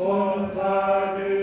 und sage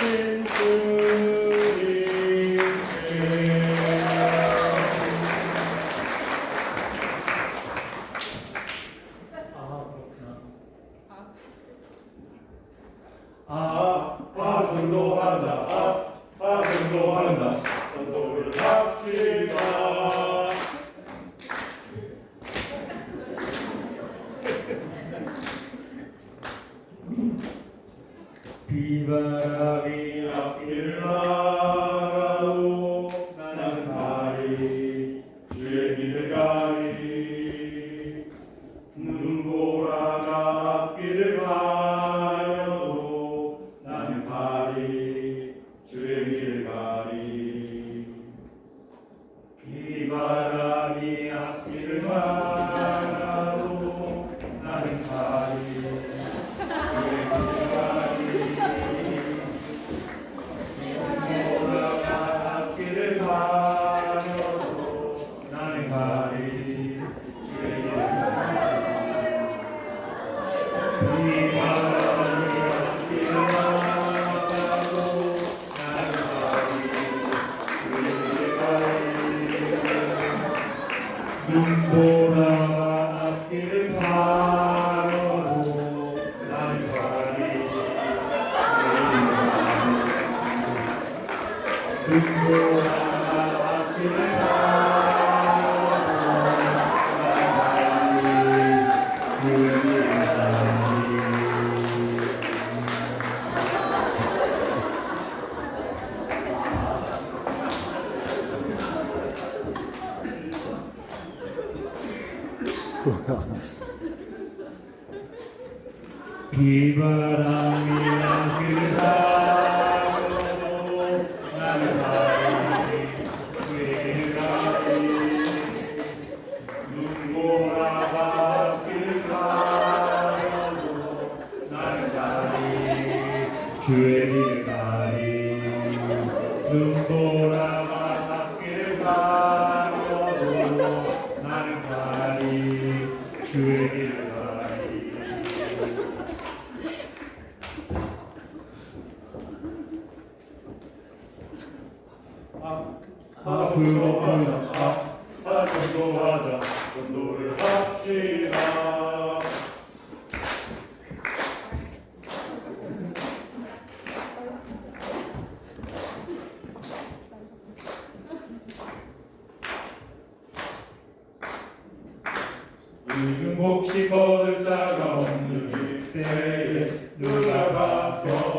Tschüss. Number 비바람이야 그다로 나를 바리니 외가리 눈보라 바스가로 나를 바리니 주의 가리 눈보라. 하자 전도하자 전도를 합시다 이금 혹시 거를 자가 없는 때에 누가 가서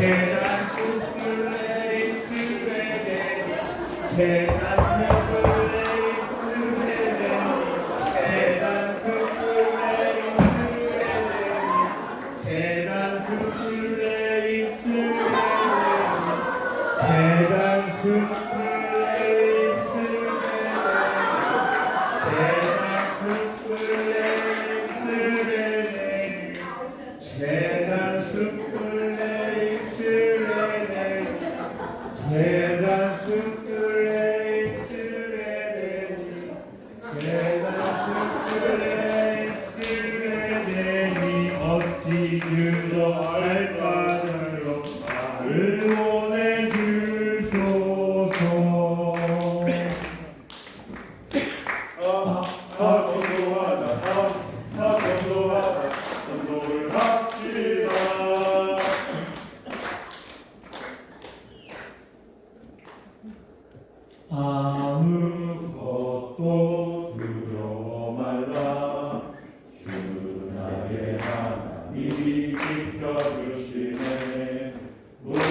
대단수 플레이스 대단수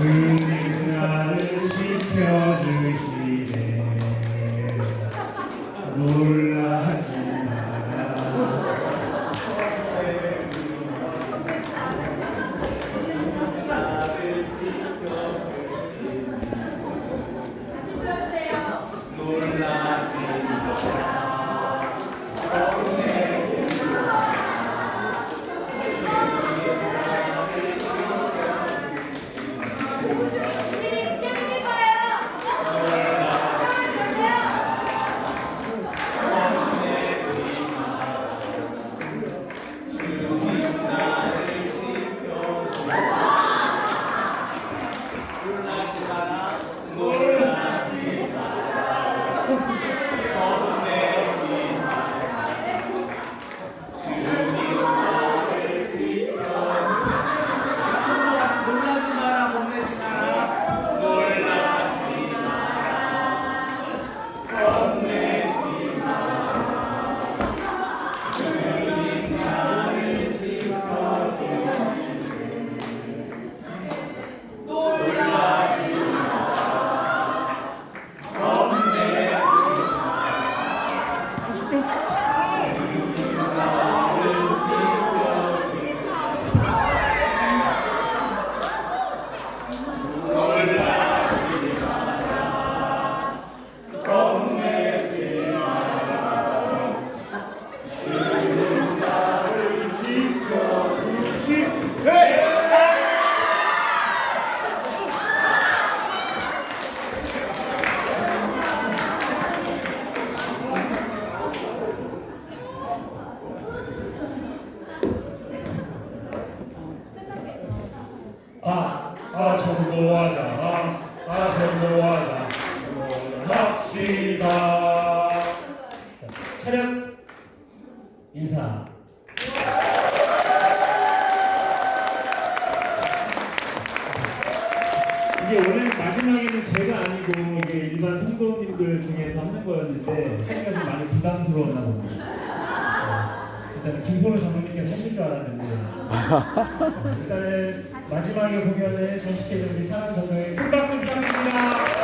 그 나를 지켜. 이게 원래 마지막에는 제가 아니고 이게 일반 성도님들 중에서 하는 거였는데 하기가 좀 많이 부담스러웠나 봅니다. 네. 일단 김선우 장모님께서 하실 줄 알았는데 네. 일단은 마지막에 보면은 전식계적인 사랑 전도에 큰 박수 부탁드립니다.